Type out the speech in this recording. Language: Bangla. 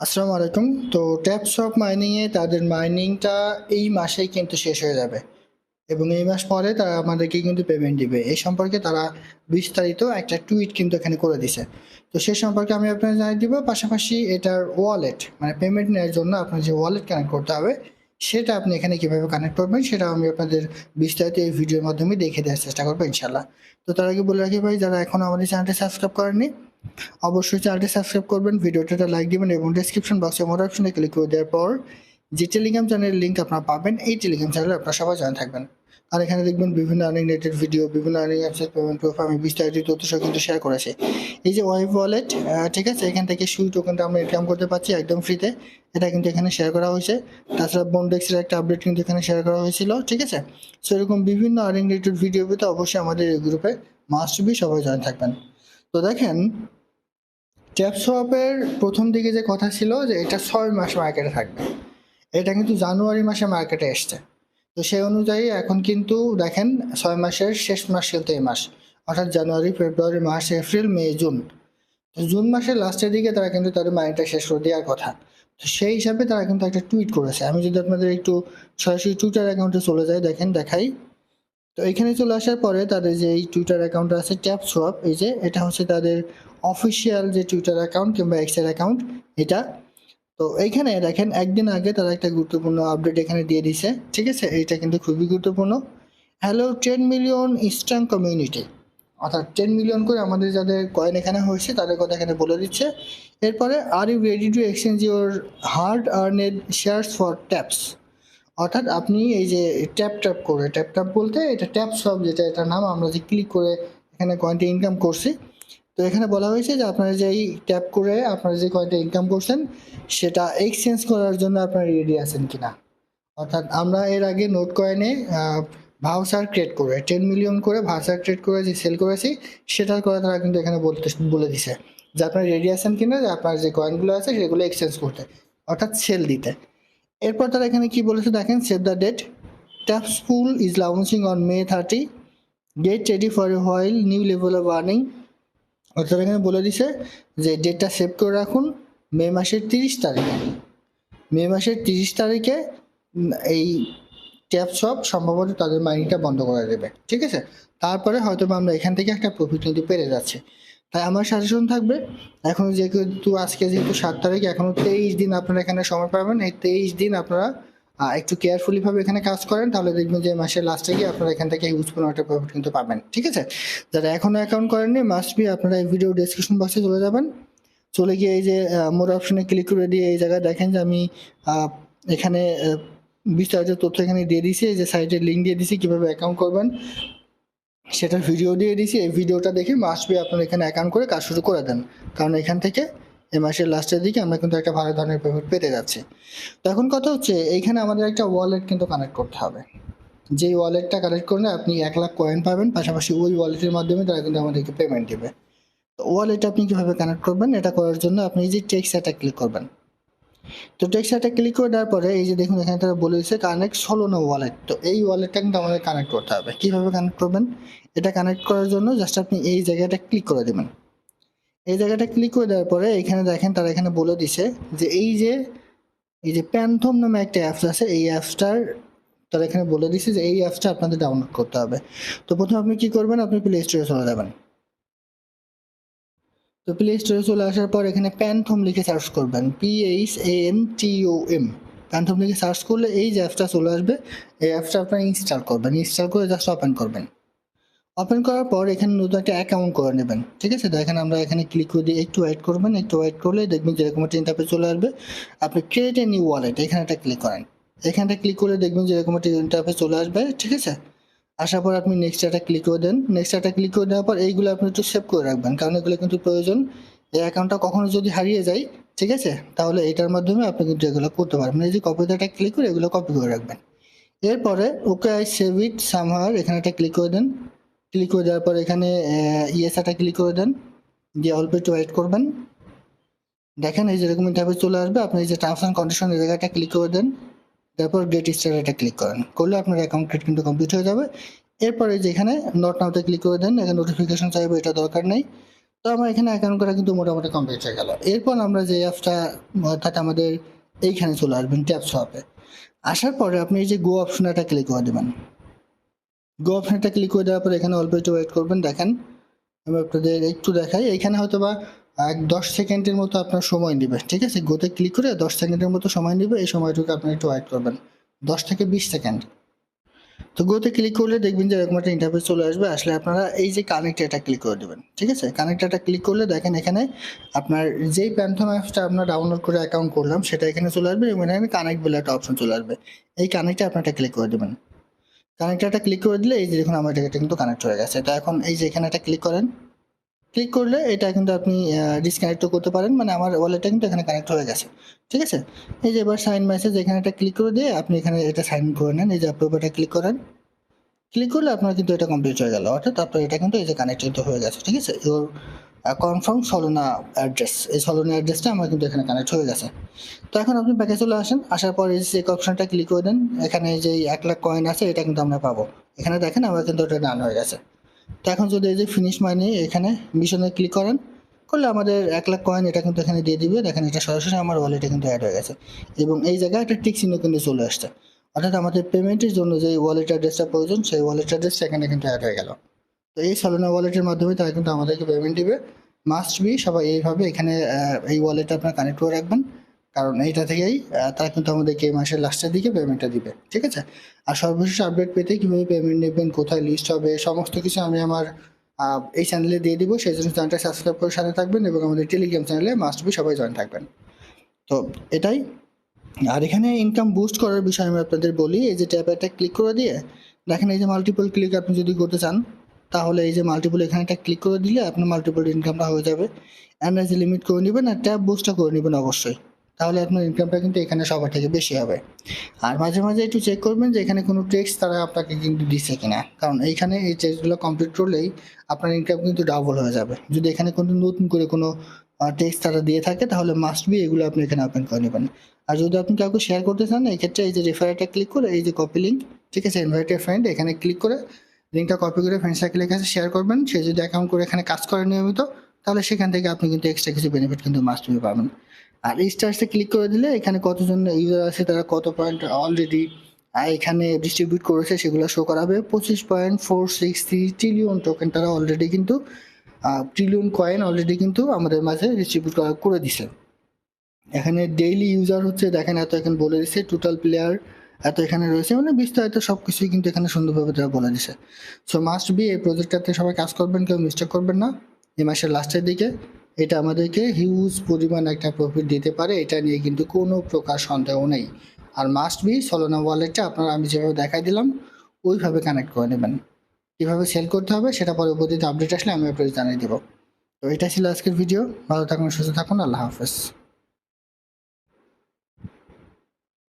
আসসালামু আলাইকুম। তো ট্যাপসপ মাইনিংয়ে তাদের মাইনিংটা এই মাসেই কিন্তু শেষ হয়ে যাবে এবং এই মাস পরে তারা আমাদেরকে কিন্তু পেমেন্ট দিবে। এই সম্পর্কে তারা বিস্তারিত একটা টুইট কিন্তু এখানে করে দিছে। তো সে সম্পর্কে আমি আপনাকে জানিয়ে দিব। পাশাপাশি এটার ওয়ালেট মানে পেমেন্ট নেওয়ার জন্য আপনার যে ওয়ালেট কানেক্ট করতে হবে, সেটা আপনি এখানে কীভাবে কানেক্ট করবেন সেটা আমি আপনাদের বিস্তারিত এই ভিডিওর মাধ্যমে দেখে দেওয়ার চেষ্টা করব ইনশাল্লাহ তো তার আগে বলে রাখি ভাই, যারা এখনও আমাদের চ্যানেলটি সাবস্ক্রাইব করেননি অবশ্যই চ্যানেলটি সাবস্ক্রাইব করবেন ভিডিওটা লাইক দিবেন এবং ডেসক্রিপশন বক্সে মোট অপশনে ক্লিক করে দেওয়ার পর যে টেলিগ্রাম চ্যানেলের লিঙ্ক আপনারা পাবেন, এই টেলিগ্রাম চ্যানেলে আপনারা সবাই জানা থাকবেন। আর এখানে দেখবেন বিভিন্ন আর্নিং রিলেটেড ভিডিও বিভিন্ন আর্নিং অ্যাপসের পেমেন্ট প্রুফ আমি বিস্তারিত তথ্য সহ কিন্তু শেয়ার করেছি এই যে ওয়াইফ ওয়ালেট ঠিক আছে, এখান থেকে সুই টোকেনটা আমরা ইনকাম করতে পারছি একদম ফ্রিতে এটা কিন্তু এখানে শেয়ার করা হয়েছে। তাছাড়া বন্ডেক্সের একটা আপডেট কিন্তু এখানে শেয়ার করা হয়েছিল, ঠিক আছে? সো এরকম বিভিন্ন আর্নিং রিলেটেড ভিডিও পেতে অবশ্যই আমাদের এই গ্রুপে মাস্ট বি সবাই জয়েন থাকবেন। তো দেখেন ট্যাপসোয়াপের প্রথম দিকে যে কথা ছিল যে এটা ছয় মাস মার্কেটে থাকবে, এটা কিন্তু জানুয়ারি মাসে মার্কেটে এসছে। তো সেই অনুযায়ী এখন কিন্তু দেখেন ছয় মাসের শেষ মাস কিন্তু এই মাস, অর্থাৎ January, February, March, April, May, June. তো জুন মাসের লাস্টের দিকে তারা কিন্তু তাদের মাইন্ডটা শেষ করে দেওয়ার কথা। তো সেই হিসাবে তারা কিন্তু একটা টুইট করেছে। আমি যদি আপনাদের একটু সরাসরি টুইটার অ্যাকাউন্টে চলে যাই, দেখেন, দেখাই। তো এখানে চলে আসার পরে তাদের যে এই টুইটার অ্যাকাউন্ট আছে ট্যাপ সোয়াপ, এই যে এটা হচ্ছে তাদের অফিসিয়াল যে টুইটার অ্যাকাউন্ট কিংবা এক্সের অ্যাকাউন্ট এটা। তো এইখানে দেখেন, একদিন আগে তারা একটা গুরুত্বপূর্ণ আপডেট এখানে দিয়ে দিছে। ঠিক আছে? এইটা কিন্তু খুবই গুরুত্বপূর্ণ। Hello ten million eastern community অর্থাৎ টেন মিলিয়ন করে আমাদের যাদের কয়েন এখানে হয়েছে, তাদের কথা এখানে বলে দিচ্ছে। এরপরে are you ready to exchange your hard earned shares for taps অর্থাৎ আপনি এই যে ট্যাপ ট্যাপ করে ট্যাপ ট্যাপ বলতে এটা ট্যাপ সব যেটা এটা নাম আমরা যে ক্লিক করে এখানে কয়েনটি ইনকাম করছি। তো এখানে বলা হয়েছে যে আপনারা যে এই ট্যাপ করে আপনারা যে কয়েনটা ইনকাম করছেন, সেটা এক্সচেঞ্জ করার জন্য আপনারা রেডি আছেন কিনা। অর্থাৎ আমরা এর আগে নোট কয়েনে ভাউচার ক্রিয়েট করে টেন মিলিয়ন করে ভাউচার ক্রিয়েট করে যে সেল করেছি সেটার করে তারা কিন্তু এখানে বলতে, বলে দিছে। যে আপনারা রেডি আছেন কিনা, যে আপনার যে কয়েনগুলো আছে, সেগুলো এক্সচেঞ্জ করতে, অর্থাৎ সেল দিতে। এরপর তারা এখানে কি বলেছে দেখেন save the date tap school is launching on May thirty get ready for a whole new level of earning অর্থাৎ এখানে বলে দিছে যে ডেটটা সেভ করে রাখুন মে মাসের তিরিশ তারিখে। মে মাসের তিরিশ তারিখে এই ট্যাপ সব সম্ভবত তাদের মাইনিংটা বন্ধ করে দেবে। ঠিক আছে? তারপরে হয়তো আমরা এখান থেকে একটা প্রফিট কিন্তু পেরে যাচ্ছে। তাই আমার সাজেশন থাকবে, এখন যেহেতু আজকে যেহেতু সাত তারিখ, এখনও তেইশ দিন আপনারা এখানে সময় পাবেন। এই তেইশ দিন আপনারা একটু কেয়ারফুলি ভাবে এখানে কাজ করেন, তাহলে দেখবেন যে মাসের লাস্টে গিয়ে আপনারা এখান থেকে ইউজফুল একটা প্রফিট কিন্তু পাবেন। ঠিক আছে? যারা এখনও অ্যাকাউন্ট করেননি মাস্ট বি আপনারা এই ভিডিও ডেসক্রিপশন বক্সে চলে যাবেন। চলে গিয়ে এই যে মোর অপশনে ক্লিক করে দিয়ে এই জায়গায় দেখেন যে আমি এখানে বিস্তারিত তথ্য এখানে দিয়ে দিছি এই যে সাইটের লিঙ্ক দিয়ে দিছি কীভাবে অ্যাকাউন্ট করবেন। সেটার ভিডিও দিয়ে দিছি এই ভিডিওটা দেখে মাস্ট বি আপনারা এখানে অ্যাকাউন্ট করে কাজ শুরু করে দেন। কারণ এখান থেকে এই মাসের লাস্টের দিকে আমরা কিন্তু একটা ভালো ধরনের পেমেন্ট পেতে যাচ্ছি। তো এখন কথা হচ্ছে, এইখানে আমাদের একটা ওয়ালেট কিন্তু কানেক্ট করতে হবে। যেই ওয়ালেটটা কানেক্ট করলে আপনি এক লাখ কয়েন পাবেন, পাশাপাশি ওই ওয়ালেটের মাধ্যমে তারা কিন্তু আমাদেরকে পেমেন্ট দেবে। তো ওয়ালেট আপনি কীভাবে কানেক্ট করবেন, এটা করার জন্য আপনি এই যে টেক্স এটা ক্লিক করবেন। তো টেক্স এটা ক্লিক করে দেওয়ার পরে এই যে দেখুন, এখানে তারা বলে দিচ্ছে কানেক্ট সোলোনো ওয়ালেট তো এই ওয়ালেটটা কিন্তু আমাদের কানেক্ট করতে হবে। কীভাবে কানেক্ট করবেন? এটা কানেক্ট করার জন্য জাস্ট আপনি এই জায়গাটা ক্লিক করে দেবেন। এই জায়গাটা ক্লিক করে দেওয়ার পরে এখানে দেখেন তারা এখানে বলে দিছে যে এই যে এই যে প্যান্থম নামে একটা অ্যাপস আছে, এই অ্যাপসটার তারা এখানে বলে দিছে যে এই অ্যাপসটা আপনাদের ডাউনলোড করতে হবে। তো প্রথমে আপনি কি করবেন? আপনি প্লে স্টোরে চলে যাবেন। তো প্লে স্টোরে চলে আসার পর এখানে প্যান্থম লিখে সার্চ করবেন। P H A N T O M phantom লিখে সার্চ করলে এই যে অ্যাপসটা চলে আসবে। এই অ্যাপসটা আপনারা ইনস্টল করবেন। ইনস্টল করে জাস্ট ওপেন করবেন। ওপেন করার পর এখানে নতুন একটা অ্যাকাউন্ট করে নেবেন, ঠিক আছে? তো এখানে আমরা এখানে ক্লিক করে দিয়ে একটু ওয়েট করবেন, একটু ওয়েট করলে দেখবেন যেরকম একটা ইন্টারফেস চলে আসবে। আপনি ক্রিয়েট এ নিউ ওয়ালেট এখানে একটা ক্লিক করেন। এখানটা ক্লিক করে দেখবেন যেরকম একটা ইন্টারফেস চলে আসবে, ঠিক আছে? আসার পর আপনি নেক্সট একটা ক্লিক করে দেন। নেক্সট একটা ক্লিক করে দেওয়ার পর এইগুলো আপনি একটু সেভ করে রাখবেন, কারণ এগুলো কিন্তু প্রয়োজন। এই অ্যাকাউন্টটা কখনো যদি হারিয়ে যায়, ঠিক আছে? তাহলে এটার মাধ্যমে আপনি কিন্তু এগুলো করতে পারবেন। এই যে কপিতে একটা ক্লিক করে এগুলো কপি করে রাখবেন। এরপরে ওকে আই সেভ ইট সামহার এখানে একটা ক্লিক করে দেন। ক্লিক করে দেওয়ার পর এখানে ইয়েস একটা ক্লিক করে দেন। দিয়ে অল্প একটু ওয়েট করবেন। দেখেন এই যেরকম ইন্টারভিউ চলে আসবে। আপনি এই যে টার্মস অ্যান্ড কন্ডিশন এই জায়গাটা ক্লিক করে দেন। তারপর গেট স্টার এটা ক্লিক করেন। করলে আপনার অ্যাকাউন্ট কিন্তু কমপ্লিট হয়ে যাবে। এরপরে যে এখানে নট নাওতে ক্লিক করে দেন। এখানে নোটিফিকেশন চাইবে, এটা দরকার নেই। তো আমার এখানে অ্যাকাউন্ট করা কিন্তু মোটামুটি কমপ্লিট হয়ে গেল। এরপর আমরা যে অ্যাপসটা অর্থাৎ আমাদের এইখানে চলে আসবেন ট্যাপ শপে আসার পরে আপনি এই যে গো অপশনটা ক্লিক করে দেবেন। গো অপশনটা ক্লিক করে দেওয়ার পরে এখানে অল্প একটু ওয়েট করবেন, দেখেন। আমি আপনাদের একটু দেখাই, এখানে হয়তো বা এক দশ সেকেন্ডের মতো আপনার সময় নেবে, ঠিক আছে? গোতে ক্লিক করে দশ সেকেন্ডের মতো সময় নেবে, এই সময়টুকু আপনি একটু ওয়েট করবেন। দশ থেকে বিশ সেকেন্ড। তো গোতে ক্লিক করলে দেখবেন যে এরকম একটা ইন্টারফেস চলে আসবে, আসলে আপনারা এই যে কানেক্ট এটা ক্লিক করে দেবেন, ঠিক আছে? কানেক্ট এটা ক্লিক করলে দেখেন এখানে আপনার যেই প্যান্থম অ্যাপসটা আপনার ডাউনলোড করে অ্যাকাউন্ট করলাম, সেটা এখানে চলে আসবে এবং এখানে কানেক্ট বলে একটা অপশন চলে আসবে। এই কানেক্টে আপনার এটা ক্লিক করে দেবেন। কানেক্টারটা ক্লিক করে দিলে এই যে দেখুন আমার এটা কিন্তু কানেক্ট হয়ে গেছে। তো এখন এই যে এখানে একটা ক্লিক করেন। ক্লিক করলে এটা কিন্তু আপনি ডিসকানেক্টও করতে পারেন। মানে আমার ওয়ালেটটা কিন্তু এখানে কানেক্ট হয়ে গেছে। ঠিক আছে? এই যে এবার সাইন মেসেজ এখানে একটা ক্লিক করে দিয়ে আপনি এখানে এটা সাইন করে নেন। এই যে অ্যাপ্রুভারটা ক্লিক করেন। ক্লিক করলে আপনার কিন্তু এটা কমপ্লিট হয়ে গেল। অর্থাৎ আপনার এটা কিন্তু এই যে কানেক্টেড হয়ে গেছে। ঠিক আছে? ইওর কনফার্ম সলোনা অ্যাড্রেস এই সলোনা অ্যাড্রেসটা আমার কিন্তু এখানে কানেক্ট হয়ে গেছে। তো এখন আপনি ব্যাকে চলে আসেন, আসার পর এই যে অপশনটা ক্লিক করে দেন, এখানে যে এক লাখ কয়েন আছে, এটা কিন্তু আমরা পাবো। এখানে দেখেন আমার কিন্তু ওটা ডান হয়ে গেছে। তো এখন যদি এই যে ফিনিশ মানি এখানে মিশনে ক্লিক করেন, করলে আমাদের এক লাখ কয়েন এটা কিন্তু এখানে দিয়ে দিবে। দেখেন এটা সরাসরি আমার ওয়ালেটে কিন্তু অ্যাড হয়ে গেছে। এবং এই জায়গায় একটা টিক চিহ্ন কিন্তু চলে আসছে। অর্থাৎ আমাদের পেমেন্টের জন্য যে ওয়ালেট অ্যাড্রেসটা প্রয়োজন, সেই ওয়ালেট অ্যাড্রেসটা এখানে কিন্তু অ্যাড হয়ে গেল। এই সলোনা ওয়ালেটের মাধ্যমে তারা কিন্তু আমাদেরকে পেমেন্ট দিবে। মাস্ট বি সবাই এইভাবে এখানে এই ওয়ালেটটা আপনার কানেক্ট করে রাখবেন। কারণ এইটা থেকেই তারা কিন্তু আমাদেরকে এই মাসের লাস্টের দিকে পেমেন্টটা দিবে। ঠিক আছে? আর সর্বশেষ আপডেট পেতে কীভাবে পেমেন্ট নেবেন, কোথায় লিস্ট হবে, সমস্ত কিছু আমি আমার এই চ্যানেলে দিয়ে দিব। সেই জন্য চ্যানেলটা সাবস্ক্রাইব করে সাথে থাকবেন এবং আমাদের টেলিগ্রাম চ্যানেলে মাস্ট বি সবাই জয়েন থাকবেন। তো এটাই। আর এখানে ইনকাম বুস্ট করার বিষয়ে আমি আপনাদের বলি। এই যে ট্যাবে একটা ক্লিক করে দিয়ে, দেখেন এই যে মাল্টিপল ক্লিক আপনি যদি করতে চান তাহলে এই যে মাল্টিপল এখানে একটা ক্লিক করে দিলে আপনার মাল্টিপল ইনকামটা হয়ে যাবে। এনার্জি লিমিট করে নেবেন আর ট্যাব বুস্টটা করে নেবেন অবশ্যই। তাহলে আপনার ইনকামটা কিন্তু এখানে সবার থেকে বেশি হবে। আর মাঝে মাঝে একটু চেক করবেন যে এখানে কোনো টেক্সট তারা আপনাকে কিন্তু দিচ্ছে কিনা। কারণ এইখানে এই টেক্সটগুলো কমপ্লিট করলেই আপনার ইনকাম কিন্তু ডাবল হয়ে যাবে। যদি এখানে কোনো নতুন করে কোনো টেক্সট তারা দিয়ে থাকে, তাহলে মাস্ট বি এগুলো আপনি এখানে ওপেন করে নেবেন। আর যদি আপনি কাউকে শেয়ার করতে চান এই ক্ষেত্রে এই যে রেফারেটে ক্লিক করে এই যে কপি লিঙ্ক ঠিক আছে? ইনভাইটেড ফ্রেন্ড এখানে ক্লিক করে লিঙ্কটা কপি করে ফ্রেন্ড সার্কেলের কাছে শেয়ার করবেন। সে যদি অ্যাকাউন্ট করে এখানে কাজ করে নিয়মিত, তাহলে সেখান থেকে আপনি কিন্তু এক্সট্রা কিছু বেনিফিট কিন্তু মাস্ট পাবেন। আর এই স্টার্সে ক্লিক করে দিলে এখানে কতজন ইউজার আছে, তারা কত পয়েন্ট অলরেডি এখানে ডিস্ট্রিবিউট করেছে, সেগুলো শো করাবে। পঁচিশ point four six three trillion token তারা অলরেডি কিন্তু ট্রিলিয়ন কয়েন অলরেডি কিন্তু আমাদের মাঝে ডিস্ট্রিবিউট করে দিছে। এখানে ডেইলি ইউজার হচ্ছে, দেখেন এত এখন বলে দিচ্ছে টোটাল প্লেয়ার এত এখানে রয়েছে মানে বিস্তারিত সব কিছুই কিন্তু এখানে সুন্দরভাবে তারা বলে দিছে। সো মাস্ট বি এই প্রজেক্টটাতে সবাই কাজ করবেন, কেউ মিস্টেক করবেন না। এই মাসের লাস্টের দিকে এটা আমাদেরকে হিউজ পরিমাণ একটা প্রফিট দিতে পারে, এটা নিয়ে কিন্তু কোনো প্রকার সন্দেহ নেই। আর মাস্ট বি সলোনা ওয়ালেটটা আপনারা আমি যেভাবে দেখাই দিলাম, ওইভাবে কানেক্ট করে নেবেন। কীভাবে সেল করতে হবে সেটা পরবর্তীতে আপডেট আসলে আমি আপনাদের জানিয়ে দেবো। তো এটা ছিল আজকের ভিডিও ভালো থাকুন, সুস্থ থাকুন, আল্লাহ হাফেজ।